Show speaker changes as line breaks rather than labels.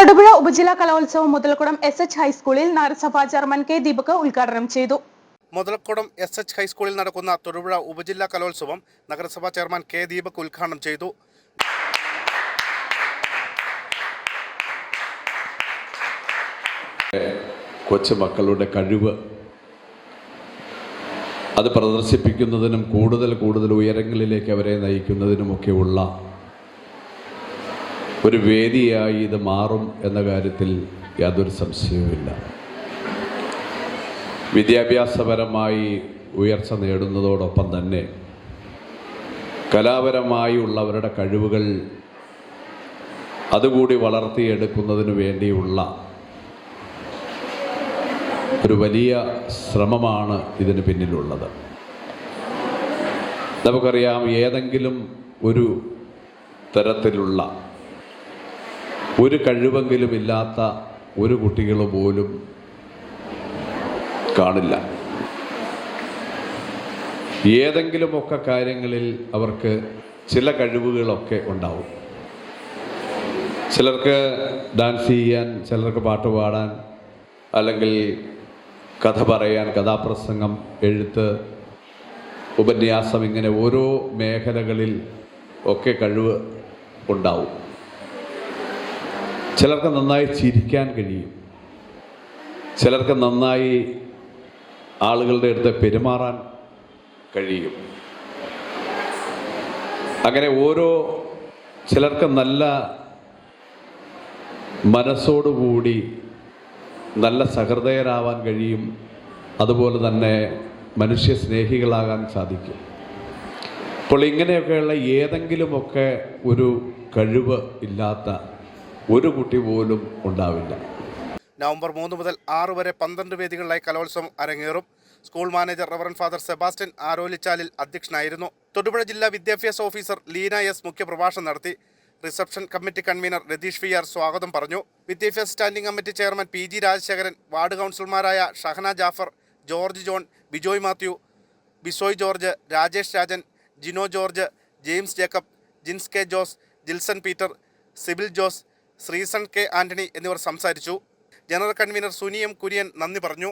തൊടുപുഴ ഉപജില്ലാ കലോത്സവം മുതൽക്കുടം S H ഹൈസ്കൂളിൽ നഗരസഭാ ചെയർമാൻ കെ ദീപക് ഉദ്ഘാടനം ചെയ്തു.
മുതലക്കുടം എസ് എച്ച് ഹൈസ്കൂളിൽ നടക്കുന്ന തൊടുപുഴ ഉപജില്ലാ കലോത്സവം നഗരസഭാ ചെയർമാൻ കെ ദീപക് ഉദ്ഘാടനം ചെയ്തു.
കൊച്ചുമക്കളുടെ കഴിവ് അത് പ്രദർശിപ്പിക്കുന്നതിനും കൂടുതൽ കൂടുതൽ ഉയരങ്ങളിലേക്ക് അവരെ നയിക്കുന്നതിനുമൊക്കെയുള്ള ഒരു വേദിയായി ഇത് മാറും എന്ന കാര്യത്തിൽ യാതൊരു സംശയവുമില്ല. വിദ്യാഭ്യാസപരമായി ഉയർച്ച നേടുന്നതോടൊപ്പം തന്നെ കലാപരമായി ഉള്ളവരുടെ കഴിവുകൾ അതുകൂടി വളർത്തിയെടുക്കുന്നതിന് വേണ്ടിയുള്ള ഒരു വലിയ ശ്രമമാണ് ഇതിന് പിന്നിലുള്ളത്. നമുക്കറിയാം ഏതെങ്കിലും ഒരു തരത്തിലുള്ള ഒരു കഴിവെങ്കിലും ഇല്ലാത്ത ഒരു കുട്ടികൾ പോലും കാണില്ല. ഏതെങ്കിലുമൊക്കെ കാര്യങ്ങളിൽ അവർക്ക് ചില കഴിവുകളൊക്കെ ഉണ്ടാവും. ചിലർക്ക് ഡാൻസ് ചെയ്യാൻ ചിലർക്ക് പാട്ട് പാടാൻ അല്ലെങ്കിൽ കഥ പറയാൻ കഥാപ്രസംഗം എഴുത്ത് ഉപന്യാസം ഇങ്ങനെ ഓരോ മേഖലകളിൽ ഒക്കെ കഴിവ് ഉണ്ടാവും. ചിലർക്ക് നന്നായി ചിരിക്കാൻ കഴിയും. ചിലർക്ക് നന്നായി ആളുകളുടെ അടുത്ത് പെരുമാറാൻ കഴിയും. അങ്ങനെ ഓരോ ചിലർക്ക് നല്ല മനസ്സോടുകൂടി നല്ല സഹൃദയരാവാൻ കഴിയും. അതുപോലെ തന്നെ മനുഷ്യ സ്നേഹികളാകാൻ സാധിക്കും. അപ്പോൾ ഇങ്ങനെയൊക്കെയുള്ള ഏതെങ്കിലുമൊക്കെ ഒരു കഴിവ് ഇല്ലാത്ത ഒരു കുട്ടി പോലും ഉണ്ടാവില്ല.
നവംബർ മൂന്ന് മുതൽ ആറ് വരെ പന്ത്രണ്ട് വേദികളിലായി കലോത്സവം അരങ്ങേറും. School manager reverend father Sebastian Arolichalil അധ്യക്ഷനായിരുന്നു. തൊടുപുഴ ജില്ലാ വിദ്യാഭ്യാസ ഓഫീസർ ലീന എസ് മുഖ്യപ്രഭാഷണം നടത്തി. Reception committee convener Ratheesh V R സ്വാഗതം പറഞ്ഞു. വിദ്യാഭ്യാസ standing committee chairman P G Rajasekharan ward കൗൺസിലർമാരായ Shahana Jafar George John Bijoy Mathew Bisoy George Rajesh Rajan Jino George James Jacob Jins K Jose Jilson Peter Sibil Jose Sreeson K Antony എന്നിവർ സംസാരിച്ചു. General convener സുനിയം Kurian നന്ദി പറഞ്ഞു.